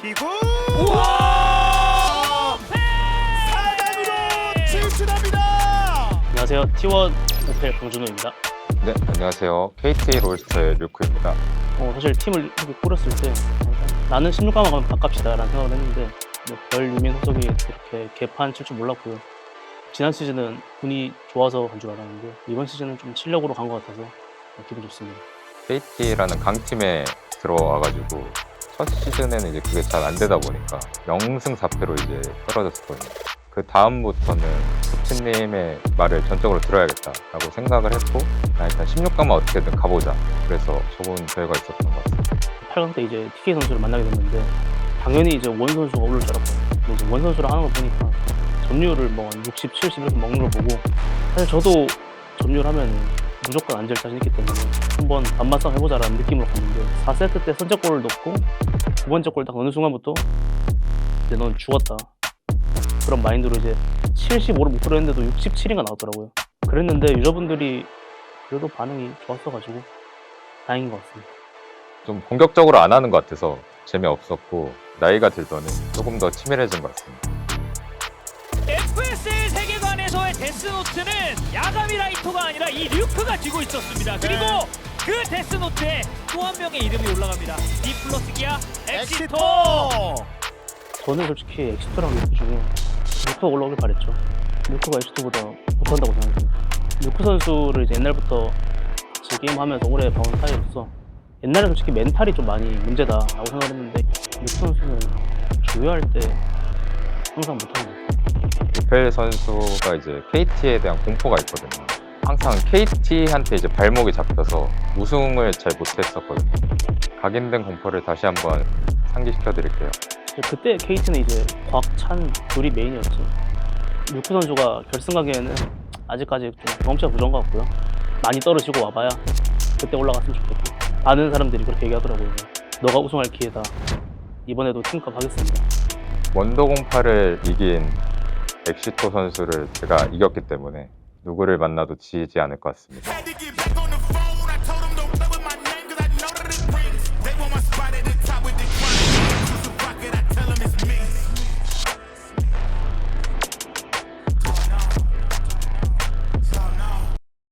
잡히고 우와! 4강으로 진출합니다. 안녕하세요. T1 오펠 강준호입니다. 네, 안녕하세요. KT 롤스터의 류크입니다. 어, 사실 팀을 이렇게 꾸렸을 때 나는 16강만 가면 바깝시다라는 생각을 했는데 뭐, 별 유명 소속이 이렇게 개판 칠 줄 몰랐고요. 지난 시즌은 운이 좋아서 간 줄 알았는데 이번 시즌은 좀 실력으로 간 것 같아서 기분 좋습니다. KT라는 강팀에 들어와가지고 첫 시즌에는 이제 그게 잘 안 되다 보니까 0승 4패로 이제 떨어졌었거든요. 그 다음부터는 코치님의 말을 전적으로 들어야겠다라고 생각을 했고 나 일단 16강만 어떻게든 가보자. 그래서 좋은 결과가 있었던 것 같습니다. 8강 때 이제 TK 선수를 만나게 됐는데 당연히 이제 원 선수가 올릴 줄 알았거든요. 이제 원 선수를 하는 거 보니까 점유율을 뭐 60, 70 이렇게 먹는 걸 보고 사실 저도 점유율 하면 무조건 앉을 자신 있기 때문에 한번 반반싸움 해보자라는 느낌으로 갔는데 4세트 때 선제골을 넣고 두 번째 골 딱 넣는 순간부터 이제 넌 죽었다 그런 마인드로 이제 75를 목표로 했는데도 67인가 나왔더라고요. 그랬는데 유저분들이 그래도 반응이 좋았어가지고 다행인 것 같습니다. 좀 공격적으로 안 하는 것 같아서 재미없었고 나이가 들더니 조금 더 치밀해진 것 같습니다. 데스노트는 야가미 라이터가 아니라 이 류크가 쥐고 있었습니다. 그리고 그 데스노트에 또 한 명의 이름이 올라갑니다. D 플러스 기아 엑시토. 저는 솔직히 엑시트랑 루크 중에 루크가 올라오길 바랬죠. 루크가 엑시트보다 못한다고 생각해요. 루크 선수를 이제 옛날부터 같이 게임하면서 오래 봐온 사이로서 옛날에 솔직히 멘탈이 좀 많이 문제다라고 생각했는데 루크 선수는 주요할 때 항상 못하는 것 같아요. 루펠 선수가 이제 KT에 대한 공포가 있거든요. 항상 KT한테 이제 발목이 잡혀서 우승을 잘 못했었거든요. 각인된 공포를 다시 한번 상기시켜 드릴게요. 이제 그때 KT는 이제 곽찬 둘이 메인이었지. 루크 선수가 결승 가기에는 아직까지 좀 경험치가 부족한 것 같고요. 많이 떨어지고 와봐야 그때 올라갔으면 좋겠고. 아는 사람들이 그렇게 얘기하더라고요. 너가 우승할 기회다. 이번에도 팀컵 하겠습니다. 원더 공파를 이긴 엑시토 선수를 제가 이겼기 때문에 누구를 만나도 지지 않을 것 같습니다.